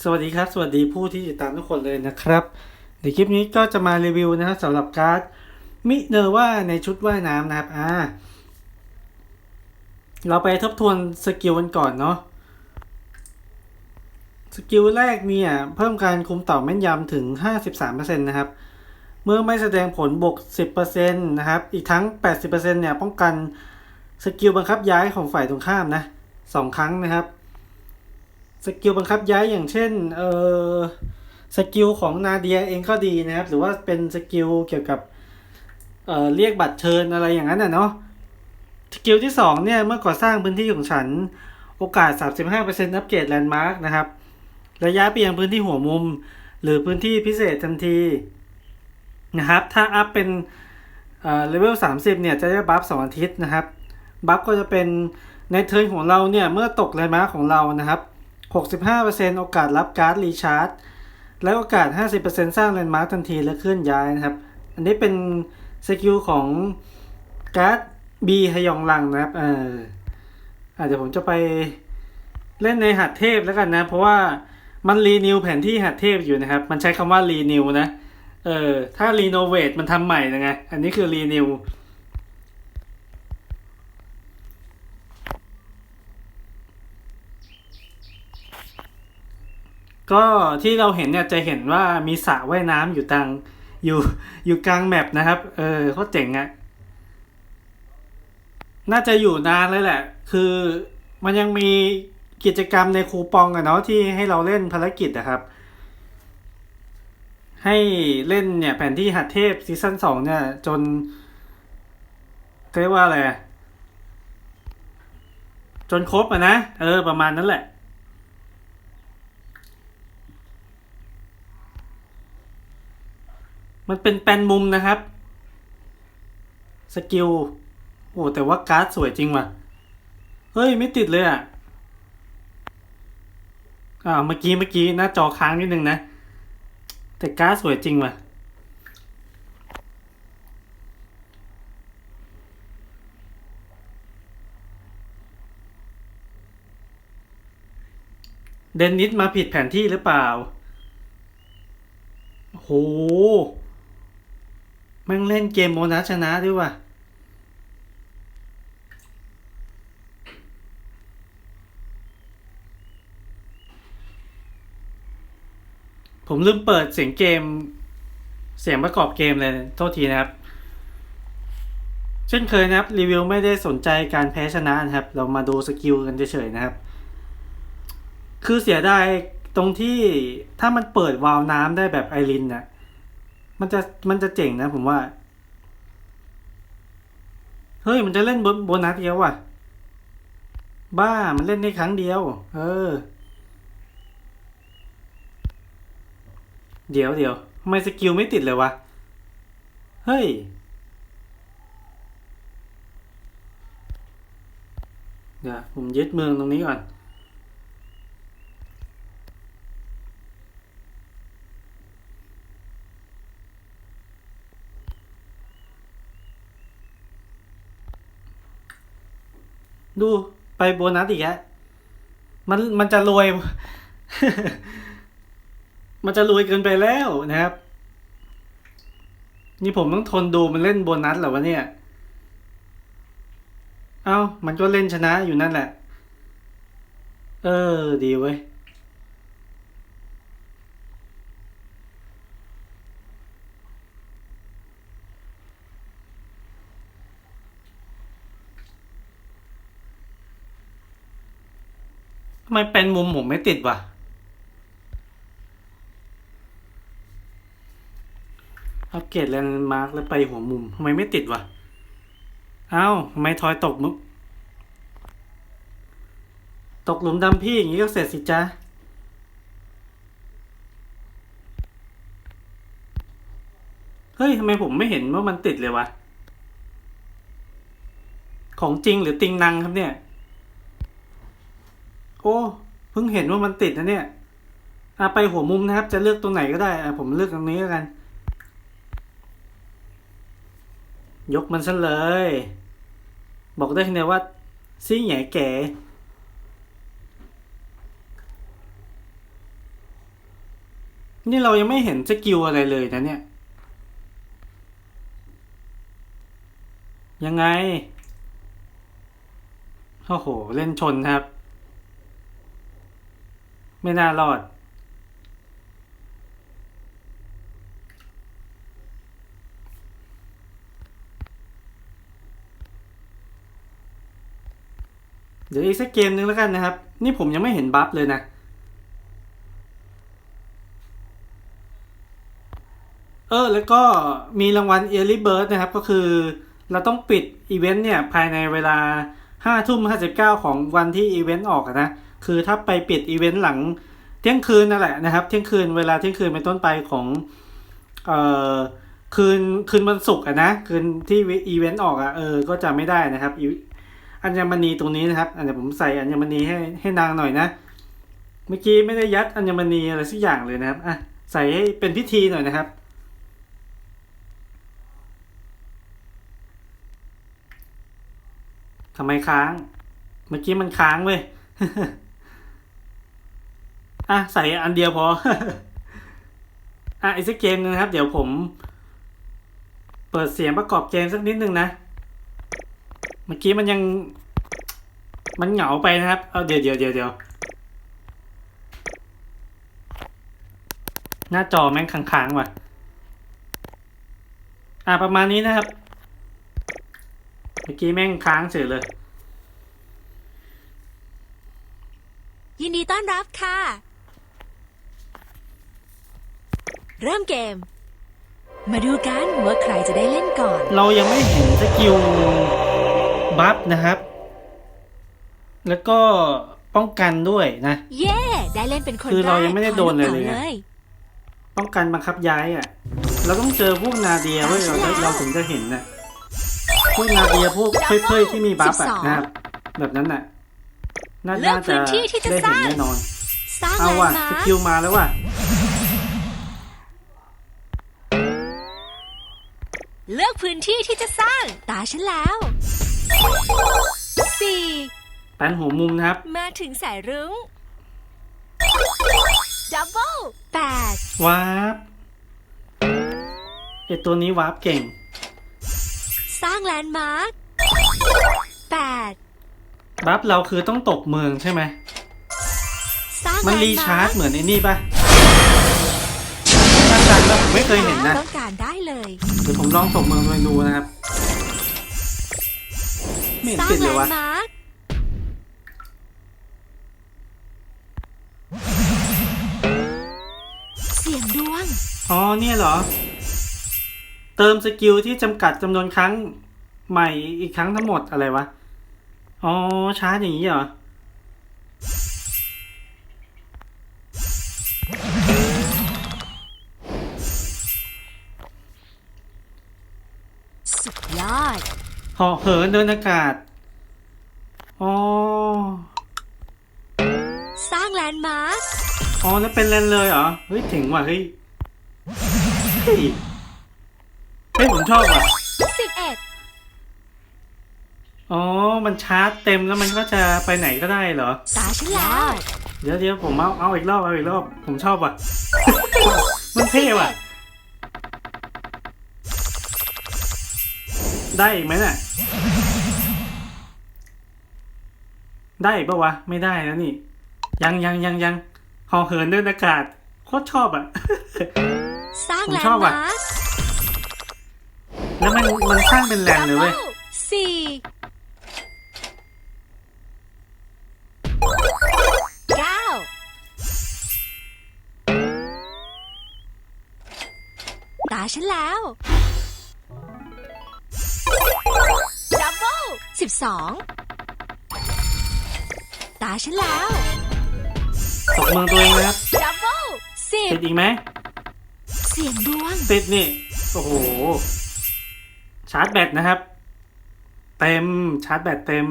สวัสดีครับ สวัสดีผู้ที่ติดตามทุกคนเลยนะครับในคลิปนี้ก็จะมารีวิวนะครับสำหรับการ์ดมิเนอร์ว่าในชุดว่ายน้ำนะครับอ่าเราไปทบทวนสกิลกันก่อนเนาะสกิลแรกเนี่ย เพิ่มการคุมต่อแม่นยำถึง 53%นะครับ เมื่อไม่แสดงผลบวก 10%นะครับ อีกทั้ง 80%เนี่ย ป้องกันสกิลบังคับย้ายของฝ่ายตรงข้ามนะสองครั้งนะครับ สกิลบังคับย้ายอย่างเช่นเออสกิลของนาเดียเองก็ดีนะครับ หรือว่าเป็นสกิลเกี่ยวกับเอ่อเรียกบัตรเชิญอะไรอย่างนั้นน่ะเนาะสกิลที่สองเนี่ยเมื่อก่อสร้างพื้นที่ของฉันโอกาส 35%อัปเกรดแลนด์มาร์กนะครับ ระยะไปยังพื้นที่หัวมุม หรือพื้นที่พิเศษทันทีนะครับ ถ้าอัพเป็นเอ่อเลเวล 30 เนี่ยจะได้บัฟ2อาทิตย์นะครับ บัฟก็จะเป็นในเทิร์นของเราเนี่ย เมื่อตกแลนด์มาร์กของเรานะครับ 65%โอกาสรับการ์ดรีชาร์จ และโอกาส 50%สร้างแลนด์มาร์กทันทีและเคลื่อนย้ายนะครับ อันนี้เป็นสกิลของการ์ดบีฮยองลังนะครับ เอออาจจะผมจะไปเล่นในหัดเทพแล้วกันนะ เพราะว่ามันรีนิวแผนที่หัดเทพอยู่นะครับ มันใช้คำว่ารีนิวนะ เออ ถ้ารีโนเวทมันทำใหม่นะไง อันนี้คือรีนิว ก็ที่เราเห็นเนี่ยจะเห็นว่ามีสระว่ายน้ำอยู่ตังอยู่อยู่กลางแมปนะครับ เออเขาเจ๋งอะน่าจะอยู่นานเลยแหละ คือมันยังมีกิจกรรมในคูปองอะเนาะที่ให้เราเล่นภารกิจนะครับ ให้เล่นเนี่ยแผนที่หัดเทพซีซั่นสองเนี่ย จนเรียกว่าอะไรจนครบอะนะ เออ ประมาณนั้นแหละ มันเป็นแปนมุมนะครับ สกิล โอ้แต่ว่าการ์ดสวยจริงว่ะ เฮ้ย ไม่ติดเลยอะ อ่า เมื่อกี้เมื่อกี้หน้าจอค้างนิดนึงนะ แต่การ์ดสวยจริงว่ะเดนนิสมาผิดแผนที่หรือเปล่า โห ม่งเล่นเกมโมนัสชนะด้วยว่ะผมลืมเปิดเสียงเกม เสียงประกอบเกมเลยโทษทีนะครับ เช่นเคยนะครับ รีวิวไม่ได้สนใจการแพ้ชนะนะครับ เรามาดูสกิลกันเฉยๆนะครับ คือเสียดายตรงที่ถ้ามันเปิดวาล์วน้ำได้แบบไอรินน่ะ มันจะมันจะเจ๋งนะผมว่า เฮ้ย มันจะเล่นโบนัสเดียวว่ะ บ้ามันเล่นได้ครั้งเดียว เออ เดี๋ยวเดี๋ยวทำไมสกิลไม่ติดเลยวะ เฮ้ย เดี๋ยวผมยึดเมืองตรงนี้ก่อน ดูไปโบนัสอีกแล้วมันมันจะรวย มันจะรวยเกินไปแล้วนะครับ นี่ผมต้องทนดูมันเล่นโบนัสเหรอวะเนี่ย เอ้ามันก็เล่นชนะอยู่นั่นแหละ เออ ดีเว้ย ไมเป็นมุมผมไม่ติดวะอัปเกรดแลนด์มาร์กแล้วไปหัวมุมทำไมไม่ติดวะเอ้าทำไมทอยตกมุกตกหลุมดำพี่อย่างนี้ก็เสร็จสิจ๊ะเฮ้ยทำไมผมไม่เห็นว่ามันติดเลยวะ ของจริงหรือติงนังครับเนี่ย โอ้เพิ่งเห็นว่ามันติดนะเนี่ยอะไปหัวมุมนะครับ จะเลือกตรงไหนก็ได้อะผมเลือกตรงนี้แล้วกัน ยกมันซะเลย บอกได้แค่เดียวว่าซี่ใหญ่แก่นี่เรายังไม่เห็นสกิลอะไรเลยนะเนี่ย ยังไง โอ้โห เล่นชนครับ ไม่น่ารอด เดี๋ยวอีกสักเกมนึงแล้วกันนะครับ นี่ผมยังไม่เห็นบัฟเลยนะเออแล้วก็มีรางวัล Early Bird นะครับ ก็คือเราต้องปิดอีเวนต์เนี่ย ภายในเวลา5ทุ่ม59 ของวันที่อีเวนต์ออกนะ คือถ้าไปปิดอีเวนต์หลังเที่ยงคืนนั่นแหละนะครับ เที่ยงคืนเวลาเที่ยงคืนเป็นต้นไปของเอ่อคืนคืนวันศุกร์อะนะคืนที่อีเวนต์ออกอะเออก็จะไม่ได้นะครับอีอัญมณีตรงนี้นะครับอันนี้ผมใส่อัญมณีให้ให้นางหน่อยนะ เมื่อกี้ไม่ได้ยัดอัญมณีอะไรสักอย่างเลยนะครับอะใส่ให้เป็นพิธีหน่อยนะครับ ทำไมค้าง เมื่อกี้มันค้างเว้ย อะใส่อันเดียวพอ อะอีกสักเกมหนึงนะครับ เดี๋ยวผม เปิดเสียงประกอบเกมสักนิดนึงนะ เมื่อกี้มันยัง มันเหงาไปนะครับ เอาเดี๋ยวเดี๋ยวเดี๋ยวเดี๋ยวหน้าจอแม่งค้างๆว่ะ อะประมาณนี้นะครับ เมื่อกี้แม่งค้างเฉยเลยยินดีต้อนรับค่ะ เริ่มเกม มาดูกันว่าใครจะได้เล่นก่อน เรายังไม่เห็นสกิลบัฟนะครับ แล้วก็ป้องกันด้วยนะ เย้ได้เล่นเป็นคนคือเราแกยังไม่ได้โดนเลยขอเลยไงก่อนป้องกันบังคับย้ายอะ เราต้องเจอพวกนาเดียเว้ยเราจะเราถึงจะเห็นน่ะพวกนาเดียพวกเพื่อยๆที่มีบัฟอะนะครับแบบนั้นน่ะน่าน่าจะได้เห็นแน่นอนสร้างเอาแลนว่ะด์มาสร์คกิลมาแล้วว่ะ เลือกพื้นที่ที่จะสร้างตาฉันแล้วสี่แปนหัวมุมนะครับ มาถึงสายรุ้ง ดับเบิลแปดวาร์ปไอตัวนี้วาร์ปเก่ง สร้างแลนด์มาร์คแปดบัฟเราคือต้องตกเมืองใช่ไหม สร้างมันแลรีนด์ชามาร์ร์จคเหมือนไอ้นี่ปะ ไม่เคยเห็นนะต้องการได้เลยเดี๋ยวผมลองตกเมืองไปดูนะครับไม่เห็นสร้างติดแลเลยวะนด์มาร์คเสียงดวง อ๋อเนี่ยเหรอ เติมสกิลที่จำกัดจำนวนครั้งใหม่อีกครั้งทั้งหมดอะไรวะ อ๋อชาร์จอย่างนี้เหรอ เหาะเหินเดินอากาศ อ๋อ สร้างแลนด์มาร์คอ๋อแล้วเป็นเลนเลยเหรอ เฮ้ยเจ๋งว่ะเฮ้ย เฮ้ยเฮ้ยผมชอบว่ะ สิบเอ็ดอ๋อ มันชาร์จเต็มแล้วมันก็จะไปไหนก็ได้เหรอ ตาฉันแล้วเดี๋ยวเดี๋ยวผมเอาเอาอีกรอบเอาอีกรอบ ผมชอบว่ะ มันเท่ว่ะ ได้อีกไหมน่ะ ได้อีกปะวะ ไม่ได้แล้วนี่ ยังยังยังยังหอเหินเดินอากาศโคตรชอบอะ สร้างผมแลนชอบด์ว่ะ มาร์คแล้วมันมันสร้างเป็นแลนด์เลยเว้ย สี่เก้าตาฉันแล้ว 12 ตาฉันแล้วตกเมืองตัวเองนะครับดับเบิลสิบติดอีกไหมเสียงดวงติดนี่ โอ้โห ชาร์จแบตนะครับ เต็ม ชาร์จแบตเต็ม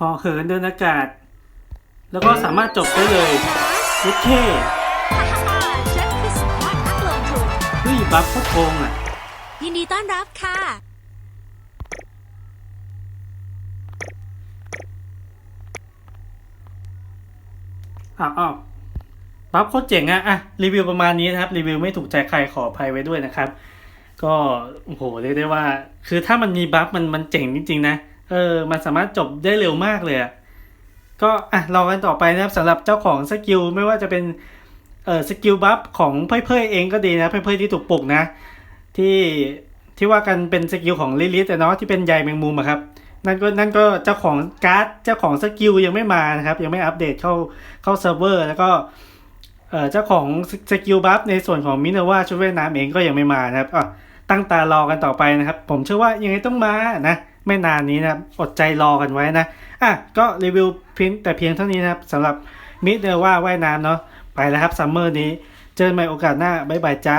ห่อเขินเดินอากาศ แล้วก็สามารถจบได้เลยยิดเท่ฉันคือสปอตนักลงทุนเฮ้ยบัฟก็โกงอะ ยินดีต้อนรับค่ะ อ้าวอ้าวบัฟโคตรเจ๋งอะอะรีวิวประมาณนี้นะครับ รีวิวไม่ถูกใจใครขออภัยไว้ด้วยนะครับ ก็โอ้โหเรียกได้ว่า คือถ้ามันมีบัฟมันมันเจ๋งจริงๆนะ เออ มันสามารถจบได้เร็วมากเลยอะก็อะรองกันต่อไปนะครับสำหรับเจ้าของสกิลไม่ว่าจะเป็นเออสกิลบัฟของเพ่ยๆเองก็ดีนะเพ่ยๆที่ถูกปลุกนะ ที่ที่ว่ากันเป็นสกิลของลิลิแต่เนาะที่เป็นใยแมงมุมอะครับนั่นก็นั่นก็เจ้าของการ์ดเจ้าของสกิลยังไม่มานะครับ ยังไม่อัปเดตเข้าเข้าเซิร์ฟเวอร์แล้วก็เอ่อเจ้าของสกิลบัฟในส่วนของมินว่าชุดว่ายน้ำเองก็ยังไม่มานะครับอะตั้งตารอกันต่อไปนะครับ ผมเชื่อว่ายังไงต้องมานะไม่นานนี้นะครับอดใจรอกันไว้นะอะก็รีวิวเพียงแต่เพียงเท่านี้นะครับสำหรับมิเนว่าว่ายน้ำเนาะไปแล้วครับซัมเมอร์นี้ เจอกันใหม่โอกาสหน้าบ๊ายบายจ้า